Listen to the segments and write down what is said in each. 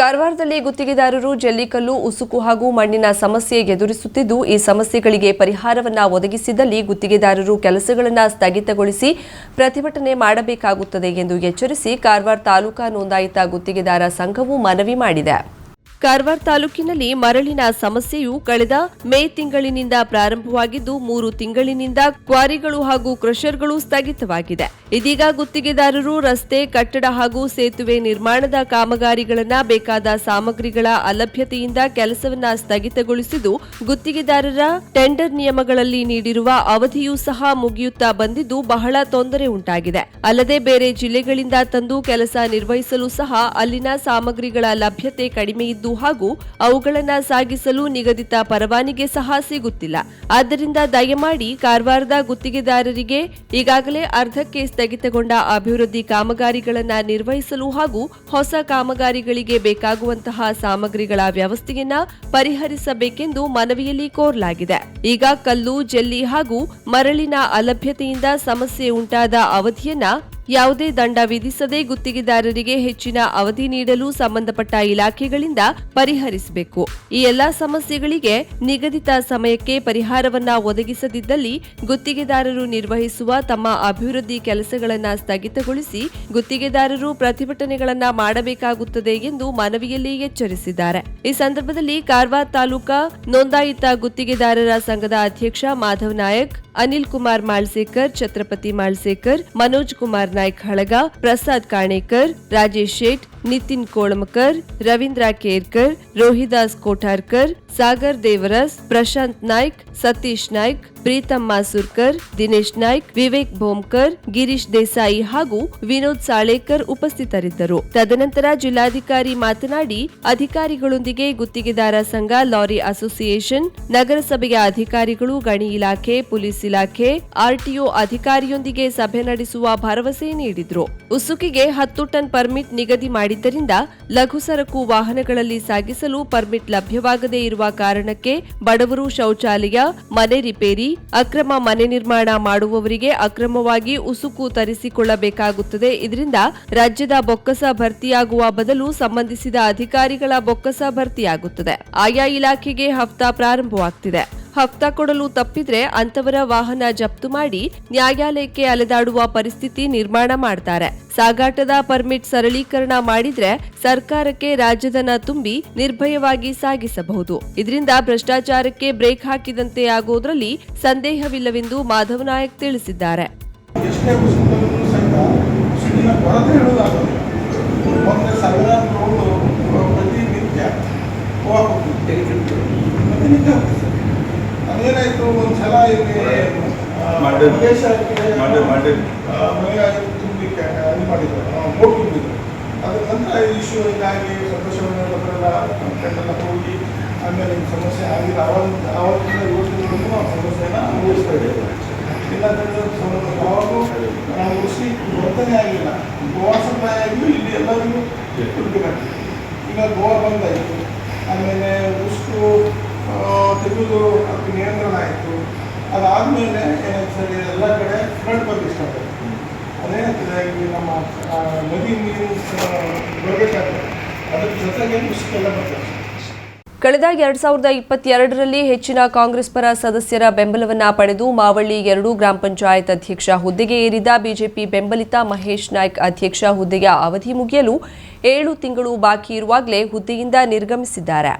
ಕಾರವಾರದಲ್ಲಿ ಗುತ್ತಿಗೆದಾರರು ಜಲ್ಲಿಕಲ್ಲು, ಉಸುಕು ಹಾಗೂ ಮಣ್ಣಿನ ಸಮಸ್ಯೆ ಎದುರಿಸುತ್ತಿದ್ದು, ಈ ಸಮಸ್ಯೆಗಳಿಗೆ ಪರಿಹಾರವನ್ನ ಒದಗಿಸಿದಲ್ಲಿ ಗುತ್ತಿಗೆದಾರರು ಕೆಲಸಗಳನ್ನು ಸ್ಥಗಿತಗೊಳಿಸಿ ಪ್ರತಿಭಟನೆ ಮಾಡಬೇಕಾಗುತ್ತದೆ ಎಂದು ಎಚ್ಚರಿಸಿ ಕಾರವಾರ ತಾಲೂಕಾ ನೋಂದಾಯಿತ ಗುತ್ತಿಗೆದಾರ ಸಂಘವು ಮನವಿ ಮಾಡಿದೆ. ಕಾರವಾರ ತಾಲೂಕಿನಲ್ಲಿ ಮರಳಿನ ಸಮಸ್ಯೆಯು ಕಳೆದ ಮೇ ತಿಂಗಳಿನಿಂದ ಪ್ರಾರಂಭವಾಗಿದ್ದು, ಮೂರು ತಿಂಗಳಿನಿಂದ ಕ್ವಾರಿಗಳು ಹಾಗೂ ಕ್ರಷರ್ಗಳು ಸ್ಥಗಿತವಾಗಿದೆ. ಇದೀಗ ಗುತ್ತಿಗೆದಾರರು ರಸ್ತೆ, ಕಟ್ಟಡ ಹಾಗೂ ಸೇತುವೆ ನಿರ್ಮಾಣದ ಕಾಮಗಾರಿಗಳನ್ನ ಬೇಕಾದ ಸಾಮಗ್ರಿಗಳ ಅಲಭ್ಯತೆಯಿಂದ ಕೆಲಸವನ್ನ ಸ್ಥಗಿತಗೊಳಿಸಿದ್ದು, ಗುತ್ತಿಗೆದಾರರ ಟೆಂಡರ್ ನಿಯಮಗಳಲ್ಲಿ ನೀಡಿರುವ ಅವಧಿಯೂ ಸಹ ಮುಗಿಯುತ್ತಾ ಬಂದಿದ್ದು, ಬಹಳ ತೊಂದರೆ ಉಂಟಾಗಿದೆ. ಅಲ್ಲದೆ ಬೇರೆ ಜಿಲ್ಲೆಗಳಿಂದ ತಂದು ಕೆಲಸ ನಿರ್ವಹಿಸಲು ಸಹ ಅಲ್ಲಿನ ಸಾಮಗ್ರಿಗಳ ಲಭ್ಯತೆ ಕಡಿಮೆ ಇದ್ದು ಹಾಗೂ ಅವುಗಳನ್ನು ಸಾಗಿಸಲು ನಿಗದಿತ ಪರವಾನಿಗೆ ಸಹ ಸಿಗುತ್ತಿಲ್ಲ. ಆದ್ದರಿಂದ ದಯಮಾಡಿ ಕಾರವಾರದ ಗುತ್ತಿಗೆದಾರರಿಗೆ ಈಗಾಗಲೇ ಅರ್ಧಕ್ಕೆ ಸ್ಥಗಿತಗೊಂಡ ಅಭಿವೃದ್ಧಿ ಕಾಮಗಾರಿಗಳನ್ನು ನಿರ್ವಹಿಸಲು ಹಾಗೂ ಹೊಸ ಕಾಮಗಾರಿಗಳಿಗೆ ಬೇಕಾಗುವಂತಹ ಸಾಮಗ್ರಿಗಳ ವ್ಯವಸ್ಥೆಯನ್ನ ಪರಿಹರಿಸಬೇಕೆಂದು ಮನವಿಯಲ್ಲಿ ಕೋರಲಾಗಿದೆ. ಈಗ ಕಲ್ಲು, ಜಲ್ಲಿ ಹಾಗೂ ಮರಳಿನ ಅಲಭ್ಯತೆಯಿಂದ ಸಮಸ್ಯೆ ಉಂಟಾದ ಅವಧಿಯನ್ನ ಯಾವುದೇ ದಂಡ ವಿಧಿಸದೆ ಗುತ್ತಿಗೆದಾರರಿಗೆ ಹೆಚ್ಚಿನ ಅವಧಿ ನೀಡಲು ಸಂಬಂಧಪಟ್ಟ ಇಲಾಖೆಗಳಿಂದ ಪರಿಹರಿಸಬೇಕು. ಈ ಎಲ್ಲಾ ಸಮಸ್ಯೆಗಳಿಗೆ ನಿಗದಿತ ಸಮಯಕ್ಕೆ ಪರಿಹಾರವನ್ನ ಒದಗಿಸದಿದ್ದಲ್ಲಿ ಗುತ್ತಿಗೆದಾರರು ನಿರ್ವಹಿಸುವ ತಮ್ಮ ಅಭಿವೃದ್ಧಿ ಕೆಲಸಗಳನ್ನು ಸ್ಥಗಿತಗೊಳಿಸಿ ಗುತ್ತಿಗೆದಾರರು ಪ್ರತಿಭಟನೆಗಳನ್ನ ಮಾಡಬೇಕಾಗುತ್ತದೆ ಎಂದು ಮನವಿಯಲ್ಲಿ ಎಚ್ಚರಿಸಿದ್ದಾರೆ. ಈ ಸಂದರ್ಭದಲ್ಲಿ ಕಾರವಾರ ತಾಲೂಕಾ ನೋಂದಾಯಿತ ಗುತ್ತಿಗೆದಾರರ ಸಂಘದ ಅಧ್ಯಕ್ಷ ಮಾಧವ್ ನಾಯಕ್ ಅನಿಲ್ ಕುಮಾರ್ ಮಾಳ್ಸೇಕರ್, ಛತ್ರಪತಿ ಮಾಳ್ಸೇಕರ್, ಮನೋಜ್ ಕುಮಾರ್ ನಾಯ್ಕ್ ಹಳಗ, ಪ್ರಸಾದ್ ಕಾಣೇಕರ್, ರಾಜೇಶ್ ಶೇಟ್, ನಿತಿನ್ ಕೋಳಮಕರ್ ರವೀಂದ್ರ ಕೇರ್ಕರ್, ರೋಹಿದಾಸ್ ಕೋಠಾರ್ಕರ್, ಸಾಗರ್ ದೇವರಸ್, ಪ್ರಶಾಂತ್ ನಾಯ್ಕ್, ಸತೀಶ್ ನಾಯ್ಕ್, ಪ್ರೀತಮ್ ಮಾಸೂರ್ಕರ್, ದಿನೇಶ್ ನಾಯ್ಕ್, ವಿವೇಕ್ ಭೋಮ್ಕರ್, ಗಿರೀಶ್ ದೇಸಾಯಿ ಹಾಗೂ ವಿನೋದ್ ಸಾಳೇಕರ್ ಉಪಸ್ಥಿತರಿದ್ದರು. ತದನಂತರ ಜಿಲ್ಲಾಧಿಕಾರಿ ಮಾತನಾಡಿ, ಅಧಿಕಾರಿಗಳೊಂದಿಗೆ ಗುತ್ತಿಗೆದಾರ ಸಂಘ ಲಾರಿ ಅಸೋಸಿಯೇಷನ್, ನಗರಸಭೆಯ ಅಧಿಕಾರಿಗಳು, ಗಣಿ ಇಲಾಖೆ, ಪೊಲೀಸ್ ಇಲಾಖೆ ಆರ್ಟಿಒ ಅಧಿಕಾರಿಯೊಂದಿಗೆ ಸಭೆ ನಡೆಸುವ ಭರವಸೆ ನೀಡಿದ್ರು. ಉಸುಕಿಗೆ ಹತ್ತು ಟನ್ ಪರ್ಮಿಟ್ ನಿಗದಿ ಮಾಡಿದ್ದರಿಂದ ಲಘು ಸರಕು ವಾಹನಗಳಲ್ಲಿ ಸಾಗಿಸಲು ಪರ್ಮಿಟ್ ಲಭ್ಯವಾಗದೇ ಇರುವ ಕಾರಣಕ್ಕೆ ಬಡವರು ಶೌಚಾಲಯ, ಮನೆ ರಿಪೇರಿ, ಅಕ್ರಮ ಮನೆ ನಿರ್ಮಾಣ ಮಾಡುವವರಿಗೆ ಅಕ್ರಮವಾಗಿ ಉಸುಕು ತರಿಸಿಕೊಳ್ಳಬೇಕಾಗುತ್ತದೆ. ಇದರಿಂದ ರಾಜ್ಯದ ಬೊಕ್ಕಸ ಭರ್ತಿಯಾಗುವ ಬದಲು ಸಂಬಂಧಿಸಿದ ಅಧಿಕಾರಿಗಳ ಬೊಕ್ಕಸ ಭರ್ತಿಯಾಗುತ್ತದೆ. ಆಯಾ ಇಲಾಖೆಗೆ ಹಫ್ತಾ ಪ್ರಾರಂಭವಾಗ್ತಿದೆ. ಹಫ್ತಾ ಕೊಡಲು ತಪ್ಪಿದ್ರೆ ಅಂತವರ ವಾಹನ ಜಪ್ತು ಮಾಡಿ ನ್ಯಾಯಾಲಯಕ್ಕೆ ಅಲೆದಾಡುವ ಪರಿಸ್ಥಿತಿ ನಿರ್ಮಾಣ ಮಾಡ್ತಾರೆ. ಸಾಗಾಟದ ಪರ್ಮಿಟ್ ಸರಳೀಕರಣ ಮಾಡಿದ್ರೆ ಸರ್ಕಾರಕ್ಕೆ ರಾಜಧನ ತುಂಬಿ ನಿರ್ಭಯವಾಗಿ ಸಾಗಿಸಬಹುದು. ಇದರಿಂದ ಭ್ರಷ್ಟಾಚಾರಕ್ಕೆ ಬ್ರೇಕ್ ಹಾಕಿದಂತೆ ಆಗೋದ್ರಲ್ಲಿ ಸಂದೇಹವಿಲ್ಲವೆಂದು ಮಾಧವ್ ನಾಯಕ್ ತಿಳಿಸಿದ್ದಾರೆ. ಅದೇನಾಯಿತು ಒಂದು ಸಲ ಇಲ್ಲಿ ತುಂಬಲಿಕ್ಕೆ ಇದು ಮಾಡಿದ್ರು. ಮೋಟ್ ತುಂಬಿದ್ರು. ಅದ್ರ ನಂತರ ಇಶ್ಯೂ ಇದಾಗಿ ಸಂತೋಷವನ್ನೆಲ್ಲ ಕಂಡೆಲ್ಲ ಹೋಗಿ ಆಮೇಲೆ ಸಮಸ್ಯೆ ಆಗಿಲ್ಲ. ಅವಾಗ ಆವತ್ತಿಂದ ಯೋಜನೆಗಳನ್ನು ನಾವು ಸಮಸ್ಯೆನ ಅನುಭವಿಸ್ತಾ ಇದ್ದೇವೆ ಇಲ್ಲ ಅಂತಂದ್ರೆ ಸಮ- ಯಾವಾಗೂ ನಾವು ಕೃಷಿ ವರ್ತನೆ ಆಗಿಲ್ಲ. ಗೋವಾ ಸಪ್ಲೈ ಆಗಿಯೂ ಇಲ್ಲಿ ಎಲ್ಲರಿಗೂ ದುಡ್ಡು ಕಟ್ಟಿ ಈಗ ಗೋವಾ ಬಂದಾಯಿತು. ಆಮೇಲೆ ಉಷ್ಟು ತೆಗೆದು ಅದಕ್ಕೆ ನಿಯಂತ್ರಣ ಆಯಿತು. ಅದಾದಮೇಲೆ ಏನಾಗ್ತದೆ ಎಲ್ಲ ಕಡೆ ಫ್ಲಡ್ ಬಗ್ಗೆ ಸ್ಟಾರ್ಟ್ ಅದೇನಾಗ್ತದೆ ಇಲ್ಲಿ ನಮ್ಮ ನದಿ ನೀರು ಬರಬೇಕಾಗ್ತದೆ ಅದ್ರ ಜೊತೆಗೆ ಕೃಷಿಕೆಲ್ಲ ಬರ್ತದೆ ಕಳೆದ ಎರಡ್ ಸಾವಿರದ ಇಪ್ಪತ್ತೆರಡರಲ್ಲಿ ಹೆಚ್ಚಿನ ಕಾಂಗ್ರೆಸ್ ಪರ ಸದಸ್ಯರ ಬೆಂಬಲವನ್ನ ಪಡೆದು ಮಾವಳ್ಳಿ ಎರಡು ಗ್ರಾಮ ಪಂಚಾಯತ್ ಅಧ್ಯಕ್ಷ ಹುದ್ದೆಗೆ ಏರಿದ ಬಿಜೆಪಿ ಬೆಂಬಲಿತ ಮಹೇಶ್ ನಾಯ್ಕ್ ಅಧ್ಯಕ್ಷ ಹುದ್ದೆಯ ಅವಧಿ ಮುಗಿಯಲು ಏಳು ತಿಂಗಳು ಬಾಕಿ ಇರುವಾಗಲೇ ಹುದ್ದೆಯಿಂದ ನಿರ್ಗಮಿಸಿದ್ದಾರೆ.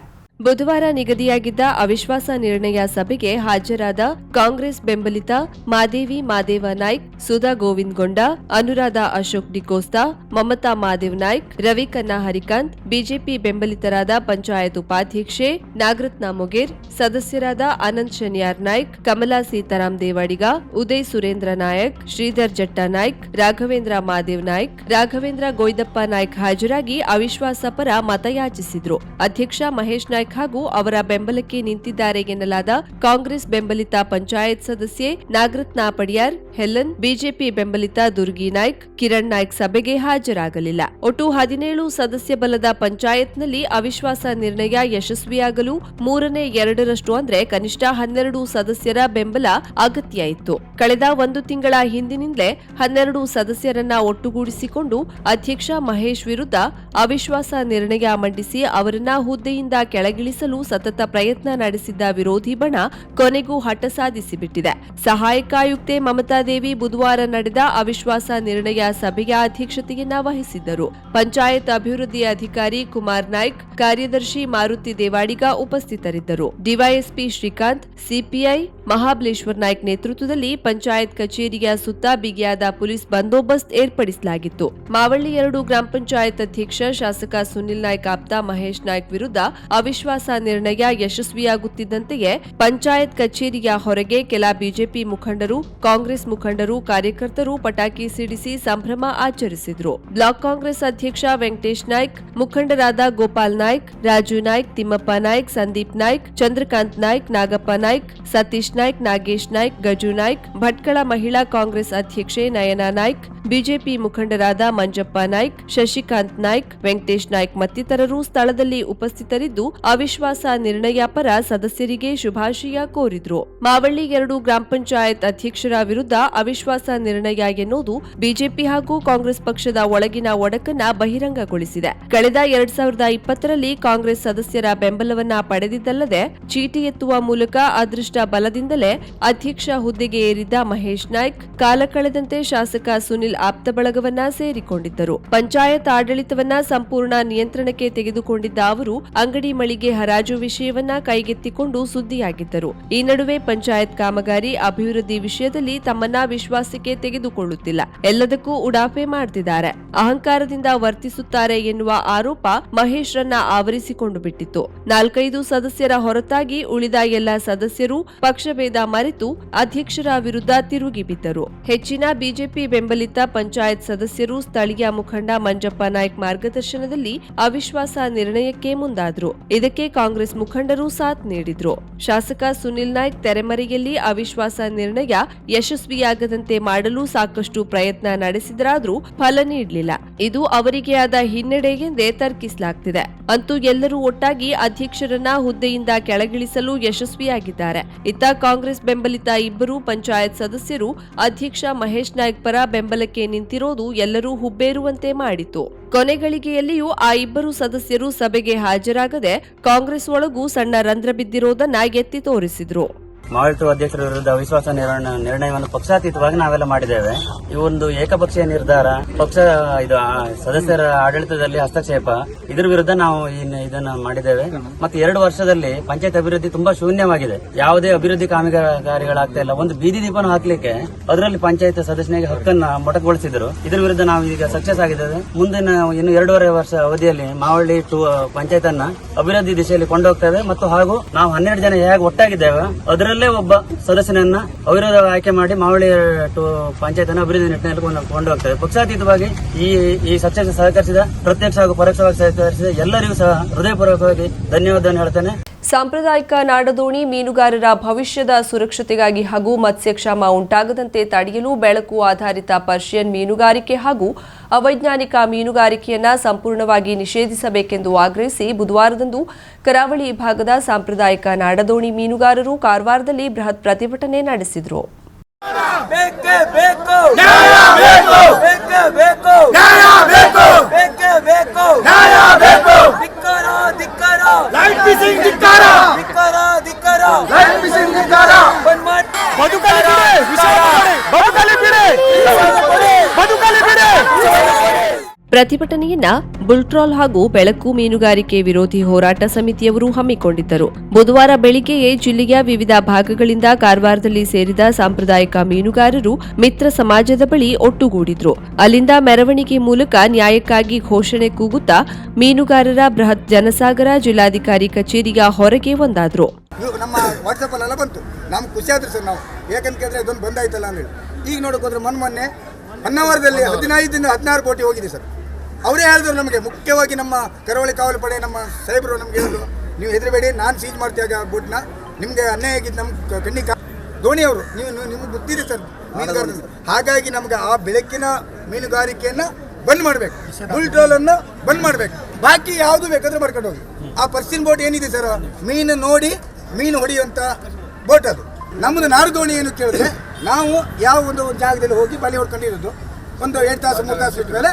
ಬುಧವಾರ ನಿಗದಿಯಾಗಿದ್ದ ಅವಿಶ್ವಾಸ ನಿರ್ಣಯ ಸಭೆಗೆ ಹಾಜರಾದ ಕಾಂಗ್ರೆಸ್ ಬೆಂಬಲಿತ ಮಾದೇವಿ ಮಾದೇವ ನಾಯ್ಕ್, ಸುಧಾ ಗೋವಿಂದ್ ಗೊಂಡ ಅನುರಾಧ ಅಶೋಕ್ ಡಿಕೋಸ್ತಾ, ಮಮತಾ ಮಾದೇವ್ ನಾಯ್ಕ್ ರವಿಕನ್ನಾ ಹರಿಕಾಂತ್, ಬಿಜೆಪಿ ಬೆಂಬಲಿತರಾದ ಪಂಚಾಯತ್ ಉಪಾಧ್ಯಕ್ಷೆ ನಾಗರತ್ನ ಮೊಗೇರ್, ಸದಸ್ಯರಾದ ಅನಂತ್ ಶನಿಯಾರ್ ನಾಯ್ಕ್, ಕಮಲಾ ಸೀತಾರಾಮ್ ದೇವಾಡಿಗ, ಉದಯ್ ಸುರೇಂದ್ರ ನಾಯಕ್, ಶ್ರೀಧರ್ ಜಟ್ಟ ನಾಯ್ಕ್, ರಾಘವೇಂದ್ರ ಮಾದೇವ್ ನಾಯ್ಕ್, ರಾಘವೇಂದ್ರ ಗೋಯ್ದಪ್ಪ ನಾಯ್ಕ್ ಹಾಜರಾಗಿ ಅವಿಶ್ವಾಸ ಪರ ಮತಯಾಚಿಸಿದ್ರು. ಅಧ್ಯಕ್ಷ ಮಹೇಶ್ ನಾಯ್ಕ್ ನಾಯ್ಕ್ ಹಾಗೂ ಅವರ ಬೆಂಬಲಕ್ಕೆ ನಿಂತಿದ್ದಾರೆ ಎನ್ನಲಾದ ಕಾಂಗ್ರೆಸ್ ಬೆಂಬಲಿತ ಪಂಚಾಯತ್ ಸದಸ್ಯೆ ನಾಗರತ್ನ ಪಡಿಯಾರ್ ಹೆಲನ್ ಬಿಜೆಪಿ ಬೆಂಬಲಿತ ದುರ್ಗಿ ನಾಯ್ಕ್, ಕಿರಣ್ ನಾಯ್ಕ್ ಸಭೆಗೆ ಹಾಜರಾಗಲಿಲ್ಲ. ಒಟ್ಟು ಹದಿನೇಳು ಸದಸ್ಯ ಬಲದ ಪಂಚಾಯತ್ನಲ್ಲಿ ಅವಿಶ್ವಾಸ ನಿರ್ಣಯ ಯಶಸ್ವಿಯಾಗಲು ಮೂರನೇ ಎರಡರಷ್ಟು ಅಂದ್ರೆ ಕನಿಷ್ಠ ಹನ್ನೆರಡು ಸದಸ್ಯರ ಬೆಂಬಲ ಅಗತ್ಯ ಇತ್ತು. ಕಳೆದ ಒಂದು ತಿಂಗಳ ಹಿಂದಿನಿಂದಲೇ ಹನ್ನೆರಡು ಸದಸ್ಯರನ್ನ ಒಟ್ಟುಗೂಡಿಸಿಕೊಂಡು ಅಧ್ಯಕ್ಷ ಮಹೇಶ್ ವಿರುದ್ಧ ಅವಿಶ್ವಾಸ ನಿರ್ಣಯ ಮಂಡಿಸಿ ಅವರನ್ನ ಹುದ್ದೆಯಿಂದ ಕೆಳಗಿಳಿಸಲು ಸತತ ಪ್ರಯತ್ನ ನಡೆಸಿದ್ದ ವಿರೋಧಿ ಬಣ ಕೊನೆಗೂ ಹಠ ಸಾಧಿಸಿಬಿಟ್ಟಿದೆ ಸಹಾಯಕ ಆಯುಕ್ತೆ ಮಮತಾದೇವಿ ಬುಧವಾರ ನಡೆದ ಅವಿಶ್ವಾಸ ನಿರ್ಣಯ ಸಭೆಯ ಅಧ್ಯಕ್ಷತೆಯನ್ನ ವಹಿಸಿದ್ದರು. ಪಂಚಾಯತ್ ಅಭಿವೃದ್ಧಿ ಅಧಿಕಾರಿ ಕುಮಾರ್ ನಾಯ್ಕ್, ಕಾರ್ಯದರ್ಶಿ ಮಾರುತಿ ದೇವಾಡಿಗ ಉಪಸ್ಥಿತರಿದ್ದರು. ಡಿವೈಎಸ್ಪಿ ಶ್ರೀಕಾಂತ್, ಸಿಪಿಐ ಮಹಾಬಲೇಶ್ವರ್ ನಾಯ್ಕ್ ನೇತೃತ್ವದಲ್ಲಿ ಪಂಚಾಯತ್ ಕಚೇರಿಯ ಸುತ್ತ ಬಿಗಿಯಾದ ಪೊಲೀಸ್ ಬಂದೋಬಸ್ತ್ ಏರ್ಪಡಿಸಲಾಗಿತ್ತು. ಮಾವಳ್ಳಿ ಎರಡು ಗ್ರಾಮ ಪಂಚಾಯತ್ ಅಧ್ಯಕ್ಷ ಶಾಸಕ ಸುನಿಲ್ ನಾಯ್ಕ್ ಆಪ್ತ ಮಹೇಶ್ ನಾಯ್ಕ್ ವಿರುದ್ಧ ಅವಿಶ್ವಾಸ ನಿರ್ಣಯ ಯಶಸ್ವಿಯಾಗುತ್ತಿದ್ದಂತೆಯೇ ಪಂಚಾಯತ್ ಕಚೇರಿಯ ಹೊರಗೆ ಕೆಲ ಬಿಜೆಪಿ ಮುಖಂಡರು, ಕಾಂಗ್ರೆಸ್ ಮುಖಂಡರು, ಕಾರ್ಯಕರ್ತರು ಪಟಾಕಿ ಸಿಡಿಸಿ ಸಂಭ್ರಮ ಆಚರಿಸಿದರು. ಬ್ಲಾಕ್ ಕಾಂಗ್ರೆಸ್ ಅಧ್ಯಕ್ಷ ವೆಂಕಟೇಶ್ ನಾಯ್ಕ್, ಮುಖಂಡರಾದ ಗೋಪಾಲ್ ನಾಯ್ಕ್, ರಾಜು ನಾಯ್ಕ್, ತಿಮ್ಮಪ್ಪ ನಾಯ್ಕ್, ಸಂದೀಪ್ ನಾಯ್ಕ್, ಚಂದ್ರಕಾಂತ್ ನಾಯ್ಕ್, ನಾಗಪ್ಪ ನಾಯ್ಕ್, ಸತೀಶ್ ನಾಯ್ಕ್, ನಾಗೇಶ್ ನಾಯ್ಕ್, ಗಜು ನಾಯ್ಕ್, ಭಟ್ಕಳ ಮಹಿಳಾ ಕಾಂಗ್ರೆಸ್ ಅಧ್ಯಕ್ಷೆ ನಯನಾ ನಾಯ್ಕ್, ಬಿಜೆಪಿ ಮುಖಂಡರಾದ ಮಂಜಪ್ಪ ನಾಯ್ಕ್, ಶಶಿಕಾಂತ್ ನಾಯ್ಕ್, ವೆಂಕಟೇಶ್ ನಾಯ್ಕ್ ಮತ್ತಿತರರು ಸ್ಥಳದಲ್ಲಿ ಉಪಸ್ಥಿತರಿದ್ದು ಅವಿಶ್ವಾಸ ನಿರ್ಣಯ ಪರ ಸದಸ್ಯರಿಗೆ ಶುಭಾಶಯ ಕೋರಿದ್ರು. ಮಾವಳ್ಳಿ ಎರಡು ಗ್ರಾಮ ಪಂಚಾಯತ್ ಅಧ್ಯಕ್ಷರ ವಿರುದ್ಧ ಅವಿಶ್ವಾಸ ನಿರ್ಣಯ ಎನ್ನುವುದು ಬಿಜೆಪಿ ಹಾಗೂ ಕಾಂಗ್ರೆಸ್ ಪಕ್ಷದ ಒಳಗಿನ ಒಡಕನ್ನ ಬಹಿರಂಗಗೊಳಿಸಿದೆ. ಕಳೆದ ಎರಡ್ ಸಾವಿರದ ಇಪ್ಪತ್ತರಲ್ಲಿ ಕಾಂಗ್ರೆಸ್ ಸದಸ್ಯರ ಬೆಂಬಲವನ್ನ ಪಡೆದಿದ್ದಲ್ಲದೆ ಚೀಟಿ ಎತ್ತುವ ಮೂಲಕ ಅದೃಷ್ಟ ಬಲದಿಂದಲೇ ಅಧ್ಯಕ್ಷ ಹುದ್ದೆಗೆ ಏರಿದ್ದ ಮಹೇಶ್ ನಾಯ್ಕ್ ಕಾಲ ಕಳೆದಂತೆ ಶಾಸಕ ಸುನಿಲ್ ಆಪ್ತ ಬಳಗವನ್ನ ಸೇರಿಕೊಂಡಿದ್ದರು. ಪಂಚಾಯತ್ ಆಡಳಿತವನ್ನ ಸಂಪೂರ್ಣ ನಿಯಂತ್ರಣಕ್ಕೆ ತೆಗೆದುಕೊಂಡಿದ್ದ ಅವರು ಅಂಗಡಿ ಮಳಿಗೆ ಹರಾಜು ವಿಷಯವನ್ನ ಕೈಗೆತ್ತಿಕೊಂಡು ಸುದ್ದಿಯಾಗಿದ್ದರು. ಈ ನಡುವೆ ಪಂಚಾಯತ್ ಕಾಮಗಾರಿ ಅಭಿವೃದ್ಧಿ ವಿಷಯದಲ್ಲಿ ತಮ್ಮನ್ನ ವಿಶ್ವಾಸಕ್ಕೆ ತೆಗೆದುಕೊಳ್ಳುತ್ತಿಲ್ಲ. ಎಲ್ಲದಕ್ಕೂ ಉಡಾಫೆ ಮಾಡುತ್ತಿದ್ದಾರೆ ಅಹಂಕಾರದಿಂದ ವರ್ತಿಸುತ್ತಾರೆ ಎನ್ನುವ ಆರೋಪ ಮಹೇಶ್ರನ್ನ ಆವರಿಸಿಕೊಂಡು ಬಿಟ್ಟಿತ್ತು. ನಾಲ್ಕೈದು ಸದಸ್ಯರ ಹೊರತಾಗಿ ಉಳಿದ ಎಲ್ಲ ಸದಸ್ಯರು ಪಕ್ಷಭೇದ ಮರೆತು ಅಧ್ಯಕ್ಷರ ವಿರುದ್ಧ ತಿರುಗಿಬಿದ್ದರು ಹೆಚ್ಚಿನ ಬಿಜೆಪಿ ಬೆಂಬಲಿತ ಪಂಚಾಯತ್ ಸದಸ್ಯರು ಸ್ಥಳೀಯ ಮುಖಂಡ ಮಂಜಪ್ಪ ನಾಯ್ಕ ಮಾರ್ಗದರ್ಶನದಲ್ಲಿ ಅವಿಶ್ವಾಸ ನಿರ್ಣಯಕ್ಕೆ ಮುಂದಾದ್ರು. ಕಾಂಗ್ರೆಸ್ ಮುಖಂಡರು ಸಾಥ್ ನೀಡಿದ್ರು. ಶಾಸಕ ಸುನಿಲ್ ನಾಯ್ಕ್ ತೆರೆಮರೆಯಲ್ಲಿ ಅವಿಶ್ವಾಸ ನಿರ್ಣಯ ಯಶಸ್ವಿಯಾಗದಂತೆ ಮಾಡಲು ಸಾಕಷ್ಟು ಪ್ರಯತ್ನ ನಡೆಸಿದರಾದ್ರೂ ಫಲ ನೀಡಲಿಲ್ಲ. ಇದು ಅವರಿಗೆ ಆದ ಹಿನ್ನಡೆ ಎಂದೇ ತರ್ಕಿಸಲಾಗ್ತಿದೆ. ಅಂತೂ ಎಲ್ಲರೂ ಒಟ್ಟಾಗಿ ಅಧ್ಯಕ್ಷರನ್ನ ಹುದ್ದೆಯಿಂದ ಕೆಳಗಿಳಿಸಲು ಯಶಸ್ವಿಯಾಗಿದ್ದಾರೆ. ಇತ್ತ ಕಾಂಗ್ರೆಸ್ ಬೆಂಬಲಿತ ಇಬ್ಬರು ಪಂಚಾಯತ್ ಸದಸ್ಯರು ಅಧ್ಯಕ್ಷ ಮಹೇಶ್ ನಾಯ್ಕ್ ಪರ ಬೆಂಬಲಕ್ಕೆ ನಿಂತಿರೋದು ಎಲ್ಲರೂ ಹುಬ್ಬೇರುವಂತೆ ಮಾಡಿತು ಕೊನೆಗಳಿಗೆಯಲ್ಲಿಯೂ ಆ ಇಬ್ಬರು ಸದಸ್ಯರು ಸಭೆಗೆ ಹಾಜರಾಗದೆ ಕಾಂಗ್ರೆಸ್ ಒಳಗೂ ಸಣ್ಣ ರಂಧ್ರ ಬಿದ್ದಿರೋದನ್ನ ಎತ್ತಿ ತೋರಿಸಿದ್ರು. ಮಾವಳ್ತು ಅಧ್ಯಕ್ಷರ ವಿರುದ್ಧ ಅವಿಶ್ವಾಸ ನಿರ್ಣಯ- ನಿರ್ಣಯವನ್ನು ಪಕ್ಷಾತೀತವಾಗಿ ನಾವೆಲ್ಲ ಮಾಡಿದ್ದೇವೆ. ಈ ಒಂದು ಏಕಪಕ್ಷೀಯ ನಿರ್ಧಾರ, ಪಕ್ಷ, ಇದು ಸದಸ್ಯರ ಆಡಳಿತದಲ್ಲಿ ಹಸ್ತಕ್ಷೇಪ, ಇದ್ರ ವಿರುದ್ಧ ನಾವು ಇದನ್ನ ಮಾಡಿದ್ದೇವೆ. ಮತ್ತೆ ಎರಡು ವರ್ಷದಲ್ಲಿ ಪಂಚಾಯತ್ ಅಭಿವೃದ್ಧಿ ತುಂಬಾ ಶೂನ್ಯವಾಗಿದೆ. ಯಾವುದೇ ಅಭಿವೃದ್ಧಿ ಕಾಮಗಾರಿಗಳಾಗ್ತಾ ಇಲ್ಲ. ಒಂದು ಬೀದಿ ದೀಪನ ಹಾಕ್ಲಿಕ್ಕೆ ಅದರಲ್ಲಿ ಪಂಚಾಯತ್ ಸದಸ್ಯನಿಗೆ ಹಕ್ಕನ್ನ ಮೊಟಕಗೊಳಿಸಿದ್ರು. ಇದ್ರ ವಿರುದ್ಧ ನಾವು ಈಗ ಸಕ್ಸಸ್ ಆಗಿದ್ದೇವೆ. ಮುಂದಿನ ಇನ್ನು ಎರಡೂವರೆ ವರ್ಷ ಅವಧಿಯಲ್ಲಿ ಮಾವಳ್ಳಿ ಟು ಪಂಚಾಯತ್ ಅನ್ನ ಅಭಿವೃದ್ಧಿ ದಿಶೆಯಲ್ಲಿ ಕೊಂಡೋಗ್ತೇವೆ. ಮತ್ತು ಹಾಗೂ ನಾವು ಹನ್ನೆರಡು ಜನ ಹೇಗೆ ಒಟ್ಟಾಗಿದ್ದೇವೆ ಅದರಲ್ಲೇ ಒಬ್ಬ ಸದಸ್ಯನನ್ನ ಅವಿರೋಧ ಆಯ್ಕೆ ಮಾಡಿ ಮಾವಳಿ ಟು ಪಂಚಾಯತ್ ಅನ್ನು ಅಭಿವೃದ್ಧಿ ನಿಟ್ಟಿನಲ್ಲಿ ಕೊಂಡು- ಕೊಂಡೋಗ್ತೇವೆ ಪಕ್ಷಾತೀತವಾಗಿ ಈ ಈ ಸಕ್ಸಸ್ ಸಹಕರಿಸಿದ, ಪ್ರತ್ಯಕ್ಷ ಹಾಗೂ ಪರೋಕ್ಷವಾಗಿ ಸಹಕರಿಸಿದ ಎಲ್ಲರಿಗೂ ಸಹ ಹೃದಯಪೂರ್ವಕವಾಗಿ ಧನ್ಯವಾದವನ್ನು ಹೇಳ್ತೇನೆ. ಸಾಂಪ್ರದಾಯಿಕ ನಾಡದೋಣಿ ಮೀನುಗಾರರ ಭವಿಷ್ಯದ ಸುರಕ್ಷತೆಗಾಗಿ ಹಾಗೂ ಮತ್ಸ್ಯಕ್ಷಾಮ ಉಂಟಾಗದಂತೆ ತಡೆಯಲು ಬೆಳಕು ಆಧಾರಿತ ಪರ್ಷಿಯನ್ ಮೀನುಗಾರಿಕೆ ಹಾಗೂ ಅವೈಜ್ಞಾನಿಕ ಮೀನುಗಾರಿಕೆಯನ್ನ ಸಂಪೂರ್ಣವಾಗಿ ನಿಷೇಧಿಸಬೇಕೆಂದು ಆಗ್ರಹಿಸಿ ಬುಧವಾರದಂದು ಕರಾವಳಿ ಭಾಗದ ಸಾಂಪ್ರದಾಯಿಕ ನಾಡದೋಣಿ ಮೀನುಗಾರರು ಕಾರವಾರದಲ್ಲಿ ಬೃಹತ್ ಪ್ರತಿಭಟನೆ ನಡೆಸಿದರು. ಬೇಕೇ ಬೇಕು ನ್ಯಾಯ ಬೇಕು ಬೇಕೇ ಬೇಕು ನ್ಯಾಯ ಬೇಕು ಬೇಕೇ ಬೇಕು ನ್ಯಾಯ ಬೇಕು ಧಿಕ್ಕಾರ ಧಿಕ್ಕಾರ ಲೈಟ್ ಮಿಸಿಂಗ್ ಧಿಕ್ಕಾರ ಪ್ರತಿಭಟನೆಯನ್ನ ಬುಲ್ಟ್ರಾಲ್ ಹಾಗೂ ಬೆಳಕು ಮೀನುಗಾರಿಕೆ ವಿರೋಧಿ ಹೋರಾಟ ಸಮಿತಿಯವರು ಹಮ್ಮಿಕೊಂಡಿದ್ದರು. ಬುಧವಾರ ಬೆಳಿಗ್ಗೆಯೇ ಜಿಲ್ಲೆಯ ವಿವಿಧ ಭಾಗಗಳಿಂದ ಕಾರವಾರದಲ್ಲಿ ಸೇರಿದ ಸಾಂಪ್ರದಾಯಿಕ ಮೀನುಗಾರರು ಮಿತ್ರ ಸಮಾಜದ ಬಳಿ ಒಟ್ಟುಗೂಡಿದ್ರು. ಅಲ್ಲಿಂದ ಮೆರವಣಿಗೆ ಮೂಲಕ ನ್ಯಾಯಕ್ಕಾಗಿ ಘೋಷಣೆ ಕೂಗುತ್ತಾ ಮೀನುಗಾರರ ಬೃಹತ್ ಜನಸಾಗರ ಜಿಲ್ಲಾಧಿಕಾರಿ ಕಚೇರಿಯ ಹೊರಗೆ ಒಂದಾದ್ರು. ನಮ್ಮ ಬಂತು. ಖುಷಿ ಆದ್ರು ಸರ್ ನಾವು. ಇದೊಂದು ಬಂದಾಯ್ತಲ್ಲ ಈಗ ನೋಡಕ್ ಹೋದ್ರೆ ಮೊನ್ನೆ ಮೊನ್ನೆ ಹೊನ್ನಾವರದಲ್ಲಿ ಹದಿನೈದರಿಂದ ಹದಿನಾರು ಕೋಟಿ ಹೋಗಿದೆ ಸರ್. ಅವರೇ ಹೇಳಿದ್ರು ನಮಗೆ, ಮುಖ್ಯವಾಗಿ ನಮ್ಮ ಕರಾವಳಿ ಕಾವಲು ಪಡೆ ನಮ್ಮ ಸಾಹೇಬರು ನಮ್ಗೆ ಹೇಳಿದ್ರು, ನೀವು ಹೆದರಬೇಡಿ, ನಾನು ಸೀಜ್ ಮಾಡ್ತೀವಿ ಆ ಬೋಟ್ನ, ನಿಮಗೆ ಅನ್ಯಾಯ ಆಗಿದ್ದು ನಮ್ಮ ಕಣ್ಣಿಗೆ ದೋಣಿ ಅವರು, ನೀವು ನಿಮ್ಗೆ ಗೊತ್ತಿದೆ ಸರ್, ಮೀನುಗಾರರು. ಹಾಗಾಗಿ ನಮ್ಗೆ ಆ ಬೆಳಕಿನ ಮೀನುಗಾರಿಕೆಯನ್ನು ಬಂದ್ ಮಾಡಬೇಕು ಅನ್ನು ಬಂದ್ ಮಾಡಬೇಕು. ಬಾಕಿ ಯಾವುದು ಬೇಕಾದ್ರೆ ಮಾಡ್ಕೊಂಡು ಹೋಗಿ. ಆ ಪರ್ಸಿನ್ ಬೋಟ್ ಏನಿದೆ ಸರ್, ಮೀನು ನೋಡಿ, ಮೀನು ಹೊಡೆಯುವಂಥ ಬೋಟ್ ಅದು. ನಮ್ಮದು ನಾರು ದೋಣಿ ಏನು ಕೇಳಿದ್ರೆ, ನಾವು ಯಾವ ಒಂದು ಜಾಗದಲ್ಲಿ ಹೋಗಿ ಬಲಿ ಹೊಡ್ಕೊಂಡಿರೋದು ಒಂದು ಎರಡು ತಾಸು ಮೂರು ತಾಸು ಇಟ್ಟ ಮೇಲೆ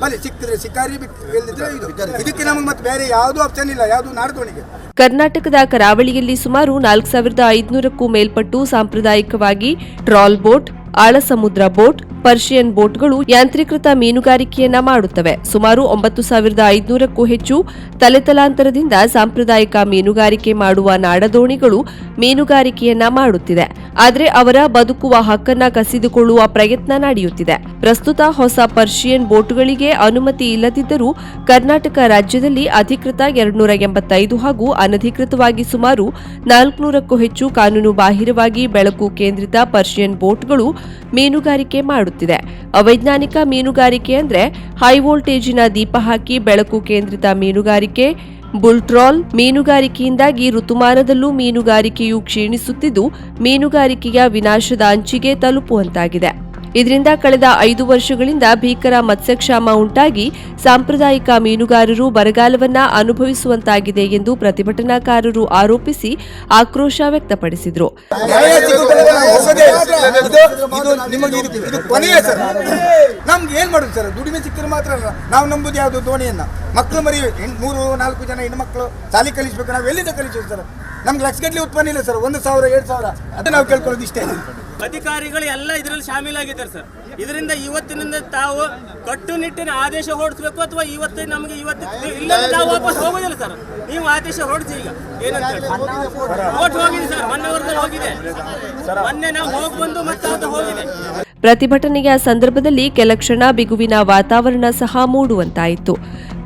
ಬಲಿ ಸಿಕ್ಕಿದ್ರೆ ಸಿಕ್ಕಾರಿ ಇಲ್ಲದಿದ್ರೆ ಇಲ್ದಿದ್ರೆ ಇದು. ಇದಕ್ಕೆ ನಮಗೆ ಮತ್ತೆ ಬೇರೆ ಯಾವುದೂ ಆಪ್ಷನ್ ಇಲ್ಲ ಯಾವುದು ನಾಡದೋಣಿಗೆ ಕರ್ನಾಟಕದ ಕರಾವಳಿಯಲ್ಲಿ ಸುಮಾರು ನಾಲ್ಕು ಸಾವಿರದ ಐದುನೂರಕ್ಕೂ ಮೇಲ್ಪಟ್ಟು ಸಾಂಪ್ರದಾಯಿಕವಾಗಿ ಟ್ರಾಲ್ ಬೋಟ್ ಆಳಸಮುದ್ರ ಬೋಟ್ ಪರ್ಷಿಯನ್ ಬೋಟ್ಗಳು ಯಾಂತ್ರೀಕೃತ ಮೀನುಗಾರಿಕೆಯನ್ನ ಮಾಡುತ್ತವೆ. ಸುಮಾರು ಒಂಬತ್ತು ಸಾವಿರದ ಐದುನೂರಕ್ಕೂ ಹೆಚ್ಚು ತಲೆತಲಾಂತರದಿಂದ ಸಾಂಪ್ರದಾಯಿಕ ಮೀನುಗಾರಿಕೆ ಮಾಡುವ ನಾಡದೋಣಿಗಳು ಮೀನುಗಾರಿಕೆಯನ್ನ ಮಾಡುತ್ತಿದೆ. ಆದರೆ ಅವರ ಬದುಕುವ ಹಕ್ಕನ್ನ ಕಸಿದುಕೊಳ್ಳುವ ಪ್ರಯತ್ನ ನಡೆಯುತ್ತಿದೆ. ಪ್ರಸ್ತುತ ಹೊಸ ಪರ್ಷಿಯನ್ ಬೋಟ್ಗಳಿಗೆ ಅನುಮತಿ ಇಲ್ಲದಿದ್ದರೂ ಕರ್ನಾಟಕ ರಾಜ್ಯದಲ್ಲಿ ಅಧಿಕೃತ ಎರಡ್ನೂರ ಎಂಬತ್ತೈದು ಹಾಗೂ ಅನಧಿಕೃತವಾಗಿ ಸುಮಾರು ನಾಲ್ಕುನೂರಕ್ಕೂ ಹೆಚ್ಚು ಕಾನೂನು ಬಾಹಿರವಾಗಿ ಬೆಳಕು ಕೇಂದ್ರಿತ ಪರ್ಷಿಯನ್ ಬೋಟ್ಗಳು ಮೀನುಗಾರಿಕೆ ಮಾಡುತ್ತಿದೆ ಅವೈಜ್ಞಾನಿಕ ಮೀನುಗಾರಿಕೆ ಅಂದ್ರೆ ಹೈ ವೋಲ್ಟೇಜಿನ ದೀಪ ಹಾಕಿ ಬೆಳಕು ಕೇಂದ್ರಿತ ಮೀನುಗಾರಿಕೆ ಬುಲ್ಟ್ರಾಲ್ ಮೀನುಗಾರಿಕೆಯಿಂದಾಗಿ ಋತುಮಾನದಲ್ಲೂ ಮೀನುಗಾರಿಕೆಯು ಕ್ಷೀಣಿಸುತ್ತಿದ್ದು, ಮೀನುಗಾರಿಕೆಯ ವಿನಾಶದ ಅಂಚಿಗೆ ತಲುಪುವಂತಾಗಿದೆ. ಇದರಿಂದ ಕಳೆದ ಐದು ವರ್ಷಗಳಿಂದ ಭೀಕರ ಮತ್ಸ್ಯಕ್ಷಾಮ ಉಂಟಾಗಿ ಸಾಂಪ್ರದಾಯಿಕ ಮೀನುಗಾರರು ಬರಗಾಲವನ್ನ ಅನುಭವಿಸುವಂತಾಗಿದೆ ಎಂದು ಪ್ರತಿಭಟನಾಕಾರರು ಆರೋಪಿಸಿ ಆಕ್ರೋಶ ವ್ಯಕ್ತಪಡಿಸಿದರು. ನಿಮಗೆ ಏನ್ ಮಾಡುದು ಸರ್? ದುಡಿಮೆ ಸಿಕ್ಕಿದ್ರೆ ಮಾತ್ರ. ನಾವು ನಂಬುದು ಯಾವುದು? ದೋಣಿಯನ್ನ. ಮಕ್ಕಳು ಮರಿ ಮೂರು ನಾಲ್ಕು ಜನ ಹೆಣ್ಮಕ್ಳು ಶಾಲೆ ಕಲಿಸ್ಬೇಕು. ನಾವು ಎಲ್ಲಿಂದ ಕಲಿಸೋದು ಸರ್? ನಮ್ಗೆ ಲಕ್ಷಗಟ್ಟಲೆ ಉತ್ಪನ್ನ ಇಲ್ಲ ಸರ್. ಒಂದು ಸಾವಿರ, ಎರಡು ಸಾವಿರ. ಅದನ್ನ ನಾವು ಕೇಳ್ಕೊಳ್ಳೋದು ಇಷ್ಟೇ. ಅಧಿಕಾರಿಗಳು ಎಲ್ಲ ಇದರಲ್ಲಿ ಶಾಮೀಲಾಗಿದ್ದಾರೆ ಸರ್. ಇದರಿಂದ ಇವತ್ತಿನಿಂದ ತಾವು ಕಟ್ಟುನಿಟ್ಟಿನ ಆದೇಶ ಹೊರಡಿಸ್ಬೇಕು ಅಥವಾ ಇವತ್ತು ನಮಗೆ ಇವತ್ತು ಇಲ್ಲ ನಾವು ವಾಪಸ್ ಹೋಗೋದಿಲ್ಲ ಸರ್. ನೀವು ಆದೇಶ ಹೊರಡಿಸಿ ಈಗ. ಏನಂತ ಹೇಳಿ. ಹೋಗಿದೆ ಸರ್. ಮೊನ್ನೆ ವರ್ಗದಲ್ಲಿ ಹೋಗಿದೆ. ಮೊನ್ನೆ ನಾವು ಹೋಗಿ ಬಂದು ಮತ್ತೆ ಅದು ಹೋಗಿದೆ. ಪ್ರತಿಭಟನೆಯ ಸಂದರ್ಭದಲ್ಲಿ ಕೆಲ ಕ್ಷಣ ಬಿಗುವಿನ ವಾತಾವರಣ ಸಹ ಮೂಡುವಂತಾಯಿತು.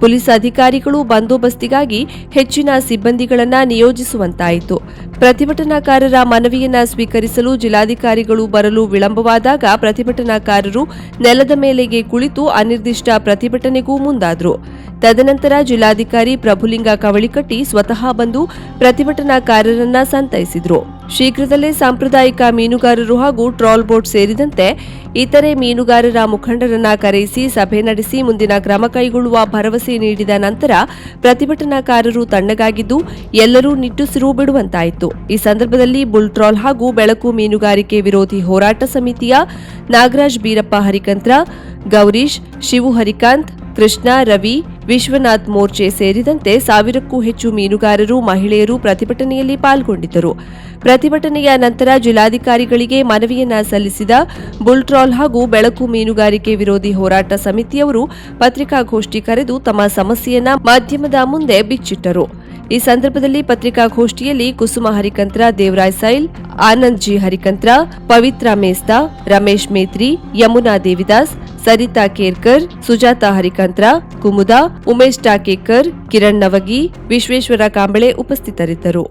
ಪೊಲೀಸ್ ಅಧಿಕಾರಿಗಳು ಬಂದೋಬಸ್ತಿಗಾಗಿ ಹೆಚ್ಚಿನ ಸಿಬ್ಬಂದಿಗಳನ್ನು ನಿಯೋಜಿಸುವಂತಾಯಿತು. ಪ್ರತಿಭಟನಾಕಾರರ ಮನವಿಯನ್ನ ಸ್ವೀಕರಿಸಲು ಜಿಲ್ಲಾಧಿಕಾರಿಗಳು ಬರಲು ವಿಳಂಬವಾದಾಗ ಪ್ರತಿಭಟನಾಕಾರರು ನೆಲದ ಮೇಲೆಗೆ ಕುಳಿತು ಅನಿರ್ದಿಷ್ಟ ಪ್ರತಿಭಟನೆಗೂ ಮುಂದಾದರು. ತದನಂತರ ಜಿಲ್ಲಾಧಿಕಾರಿ ಪ್ರಭುಲಿಂಗ ಕವಳಿಕಟ್ಟಿ ಸ್ವತಃ ಬಂದು ಪ್ರತಿಭಟನಾಕಾರರನ್ನ ಸಂತೈಸಿದ್ರು. ಶೀಘ್ರದಲ್ಲೇ ಸಾಂಪ್ರದಾಯಿಕ ಮೀನುಗಾರರು ಹಾಗೂ ಟ್ರಾಲ್ ಬೋಟ್ ಸೇರಿದಂತೆ ಇತರೆ ಮೀನುಗಾರರ ಮುಖಂಡರನ್ನ ಕರೆಯಿಸಿ ಸಭೆ ನಡೆಸಿ ಮುಂದಿನ ಕ್ರಮ ಕೈಗೊಳ್ಳುವ ಭರವಸೆ ನೀಡಿದ ನಂತರ ಪ್ರತಿಭಟನಾಕಾರರು ತಣ್ಣಗಾಗಿದ್ದು ಎಲ್ಲರೂ ನಿಟ್ಟುಸಿರು ಬಿಡುವಂತಾಯಿತು. ಈ ಸಂದರ್ಭದಲ್ಲಿ ಬುಲ್ಟ್ರಾಲ್ ಹಾಗೂ ಬೆಳಕು ಮೀನುಗಾರಿಕೆ ವಿರೋಧಿ ಹೋರಾಟ ಸಮಿತಿಯ ನಾಗರಾಜ್ ಬೀರಪ್ಪ ಹರಿಕಂತ್ರ, ಗೌರೀಶ್, ಶಿವು ಹರಿಕಾಂತ್, ಕೃಷ್ಣ, ರವಿ ವಿಶ್ವನಾಥ್ ಮೋರ್ಚೆ ಸೇರಿದಂತೆ ಸಾವಿರಕ್ಕೂ ಹೆಚ್ಚು ಮೀನುಗಾರರು, ಮಹಿಳೆಯರು ಪ್ರತಿಭಟನೆಯಲ್ಲಿ ಪಾಲ್ಗೊಂಡಿದ್ದರು. ಪ್ರತಿಭಟನೆಯ ನಂತರ ಜಿಲ್ಲಾಧಿಕಾರಿಗಳಿಗೆ ಮನವಿಯನ್ನ ಸಲ್ಲಿಸಿದ ಬುಲ್ಟ್ರಾಲ್ ಹಾಗೂ ಬೆಳಕು ಮೀನುಗಾರಿಕೆ ವಿರೋಧಿ ಹೋರಾಟ ಸಮಿತಿಯವರು ಪತ್ರಿಕಾಗೋಷ್ಠಿ ಕರೆದು ತಮ್ಮ ಸಮಸ್ಯೆಯನ್ನ ಮಾಧ್ಯಮದ ಮುಂದೆ ಬಿಚ್ಚಿಟ್ಟರು. ಈ ಸಂದರ್ಭದಲ್ಲಿ ಪತ್ರಿಕಾಗೋಷ್ಠಿಯಲ್ಲಿ ಕುಸುಮ ಹರಿಕಂತ್ರ, ದೇವರಾಯ್ ಸೈಲ್, ಆನಂದ್ ಜಿ ಹರಿಕಂತ್ರ, ಪವಿತ್ರ ಮೇಸ್ತಾ, ರಮೇಶ್ ಮೇತ್ರಿ, ಯಮುನಾ ದೇವಿದಾಸ್ ಸರಿತಾ ಕೇರ್ಕರ್, ಸುಜಾತಾ ಹರಿಕಂತ್ರ, ಕುಮುದ, ಉಮೇಶ್ ಟಾಕೇಕರ್ ಕಿರಣ್ ನವಗಿ, ವಿಶ್ವೇಶ್ವರ ಕಾಂಬಳೆ ಉಪಸ್ಥಿತರಿದ್ದರು.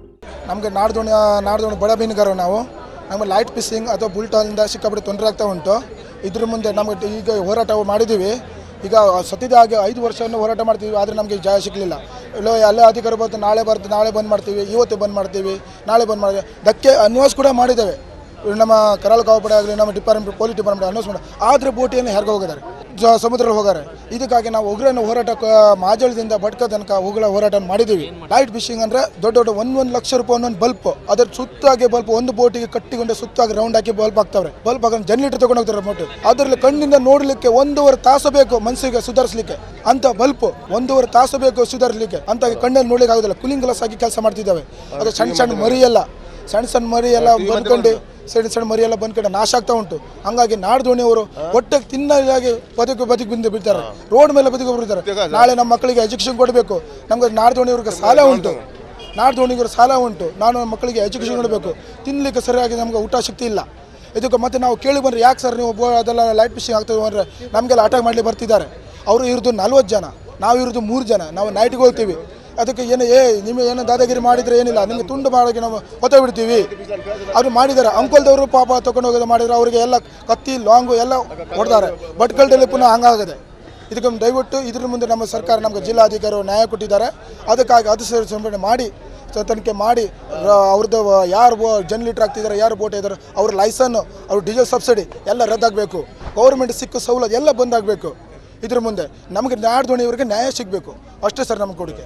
ನಮಗೆ ನಾಡ್ದೋಣ ನಾಡ್ದೋಣ ಬಡ ನಾವು. ನಮಗೆ ಲೈಟ್ ಪಿಸಿಂಗ್ ಅಥವಾ ಬುಲ್ಟಾಲಿಂದ ಸಿಕ್ಕಾಪಟ್ಟೆ ತೊಂದರೆ ಆಗ್ತಾ ಉಂಟು. ಇದ್ರ ಮುಂದೆ ನಮಗೆ ಈಗ ಹೋರಾಟ ಮಾಡಿದ್ದೀವಿ ಈಗ ಸತ್ಯದ ಹಾಗೆ ಐದು ವರ್ಷವನ್ನು ಹೋರಾಟ ಮಾಡ್ತೀವಿ, ಆದರೆ ನಮಗೆ ಜಯ ಸಿಗಲಿಲ್ಲ. ಇಲ್ಲೋ ಎಲ್ಲ ಅಧಿಕಾರ ಬರ್ತು ನಾಳೆ ಬರ್ತು ನಾಳೆ ಬಂದ್ ಮಾಡ್ತೀವಿ, ಇವತ್ತು ಬಂದ್ ಮಾಡ್ತೀವಿ, ನಾಳೆ ಬಂದ್ ಮಾಡ್ತೀವಿ. ಧಕ್ಕೆ ಅನ್ವಾಸ್ ಕೂಡ ಮಾಡಿದ್ದೇವೆ. ನಮ್ಮ ಕರಾಳ ಕಾವುಪಡೆ ಆಗಲಿ ನಮ್ಮ ಡಿಪಾರ್ಟ್ಮೆಂಟ್ ಪೊಲೀಸ್ ಡಿಪಾರ್ಟ್ಮೆಂಟ್ ಅನೌನ್ಸ್ ಮಾಡಿ ಆದರೆ ಬೋಟಿಯನ್ನು ಹೆರ್ಗೆ ಹೋಗಿದ್ದಾರೆ. ಸಮುದ್ರದಲ್ಲಿ ಹೋಗಾರೆ. ಇದಕ್ಕಾಗಿ ನಾವು ಉಗ್ರನ ಹೋರಾಟ ಮಾಜಳದಿಂದ ಭಟ್ಕ ತನಕ ಉಗ್ರ ಹೋರಾಟ ಮಾಡಿದ್ದೀವಿ. ಲೈಟ್ ಫಿಶಿಂಗ್ ಅಂದ್ರೆ ದೊಡ್ಡ ದೊಡ್ಡ ಒಂದ್ ಒಂದು ಲಕ್ಷ ರೂಪಾಯಿ ಒಂದೊಂದು ಬಲ್ಪ್ ಅದ್ರ ಸುತ್ತಾಗಿ ಬಲ್ಪ್ ಒಂದು ಬೋಟಿಗೆ ಕಟ್ಟಿಕೊಂಡು ಸುತ್ತಾಗಿ ರೌಂಡ್ ಹಾಕಿ ಬಲ್ಪ್ ಹಾಕ್ತಾವ್ರೆ. ಬಲ್ಪ್ ಹಾಕೊಂಡು ಜನರೇಟರ್ ತಗೊಂಡು ಹೋಗ್ತಾರೆ ಬೋಟ್ ಅದರಲ್ಲಿ ಕಣ್ಣಿಂದ ನೋಡಲಿಕ್ಕೆ ಒಂದೂವರೆ ತಾಸು ಬೇಕು ಮನಸ್ಸಿಗೆ ಸುಧಾರಿಸಲಿಕ್ಕೆ. ಅಂತ ಬಲ್ಪ್ ಒಂದೂವರೆ ತಾಸು ಬೇಕು ಸುಧಾರಿಸಲಿಕ್ಕೆ. ಅಂತ ಕಣ್ಣಲ್ಲಿ ನೋಡ್ಲಿಕ್ಕೆ ಆಗೋದಿಲ್ಲ. ಕೂಲಿಂಗ್ ಗ್ಲಾಸ್ ಹಾಕಿ ಕೆಲಸ ಮಾಡ್ತಿದ್ದಾವೆ. ಅದು ಸಣ್ಣ ಸಣ್ಣ ಮರಿ ಎಲ್ಲ ಸಣ್ಣ ಸಣ್ಣ ಮರಿ ಎಲ್ಲ ಬಂದ್ಕೊಂಡು ಸಣ್ಣ ಸಣ್ಣ ಮರಿ ಎಲ್ಲ ಬಂದ್ಕೊಂಡು ನಾಶ ಆಗ್ತಾ ಉಂಟು. ಹಂಗಾಗಿ ನಾಡದೋಣಿಯವರು ಹೊಟ್ಟೆಗೆ ತಿನ್ನಾಗಿ ಬದುಕು ಬದುಕು ಬಿಂದು ಬಿಡ್ತಾರೆ. ರೋಡ್ ಮೇಲೆ ಬದುಕು ಬಿಡ್ತಾರೆ. ನಾಳೆ ನಮ್ಮ ಮಕ್ಕಳಿಗೆ ಎಜುಕೇಶನ್ ಕೊಡಬೇಕು. ನಮ್ಗೆ ನಾಡದೋಣಿಯವ್ರಿಗೆ ಸಾಲ ಉಂಟು. ನಾಡದೋಣಿಗರ ಸಾಲ ಉಂಟು. ನಾನು ನಮ್ಮ ಮಕ್ಕಳಿಗೆ ಎಜುಕೇಶನ್ ಕೊಡಬೇಕು. ತಿನ್ನಲಿಕ್ಕೆ ಸರಿಯಾಗಿ ನಮ್ಗೆ ಊಟ ಶಕ್ತಿ ಇಲ್ಲ. ಇದಕ್ಕೆ ಮತ್ತೆ ನಾವು ಕೇಳಿ ಬಂದ್ರೆ ಯಾಕೆ ಸರ್ ನೀವು ಅದೆಲ್ಲ ಲೈಟ್ ಫಿಶಿಂಗ್ ಆಗ್ತದೆ ಅಂದರೆ ನಮಗೆಲ್ಲ ಅಟ್ಯಾಕ್ ಮಾಡಲಿ ಬರ್ತಿದ್ದಾರೆ. ಅವರು ಇರೋದು ನಲ್ವತ್ತು ಜನ. ನಾವು ಇರೋದು ಮೂರು ಜನ. ನಾವು ನೈಟ್ಗೆ ಹೋಗ್ತೀವಿ. ಅದಕ್ಕೆ ಏನು, ಏ, ನಿಮಗೆ ಏನು ದಾದಾಗಿರಿ ಮಾಡಿದರೆ ಏನಿಲ್ಲ, ನಿಮಗೆ ತುಂಡು ಮಾಡೋಕ್ಕೆ ನಾವು ಹೊತ್ತ ಬಿಡ್ತೀವಿ. ಅವ್ರು ಮಾಡಿದ್ದಾರೆ. ಅಂಕೋಲ್ದವರು ಪಾಪ ತೊಗೊಂಡು ಹೋಗೋದು ಮಾಡಿದ್ರೆ. ಅವರಿಗೆ ಎಲ್ಲ ಕತ್ತಿ, ಲಾಂಗು ಎಲ್ಲ ಹೊಡೆದಾರೆ. ಭಟ್ಕಳದಲ್ಲಿ ಪುನಃ ಹಂಗಾಗದೆ. ಇದಕ್ಕೆ ದಯವಿಟ್ಟು ಇದ್ರ ಮುಂದೆ ನಮ್ಮ ಸರ್ಕಾರ ನಮಗೆ ಜಿಲ್ಲಾಧಿಕಾರಿಗಳು ನ್ಯಾಯ ಕೊಟ್ಟಿದ್ದಾರೆ. ಅದಕ್ಕಾಗಿ ಅದು ಸಂಬಂಧ ಮಾಡಿ ತನಿಖೆ ಮಾಡಿ ಅವ್ರದ್ದು ಯಾರು ಜನ್ ಲೀಟರ್ ಆಗ್ತಿದ್ದಾರೆ, ಯಾರು ಬೋಟ್ ಇದ್ದಾರೆ, ಅವ್ರ ಲೈಸನ್ನು, ಅವ್ರ ಡೀಸೆಲ್ ಸಬ್ಸಿಡಿ ಎಲ್ಲ ರದ್ದಾಗಬೇಕು. ಗೌರ್ಮೆಂಟ್ ಸಿಕ್ಕ ಸೌಲಭ್ಯ ಎಲ್ಲ ಬಂದಾಗಬೇಕು. ಇದ್ರ ಮುಂದೆ ನಮಗೆ ನಾಡ್ದೋಣಿಯವರಿಗೆ ನ್ಯಾಯ ಸಿಗಬೇಕು. ಅಷ್ಟೇ ಸರ್ ನಮ್ಮ ಕೊಡುಗೆ.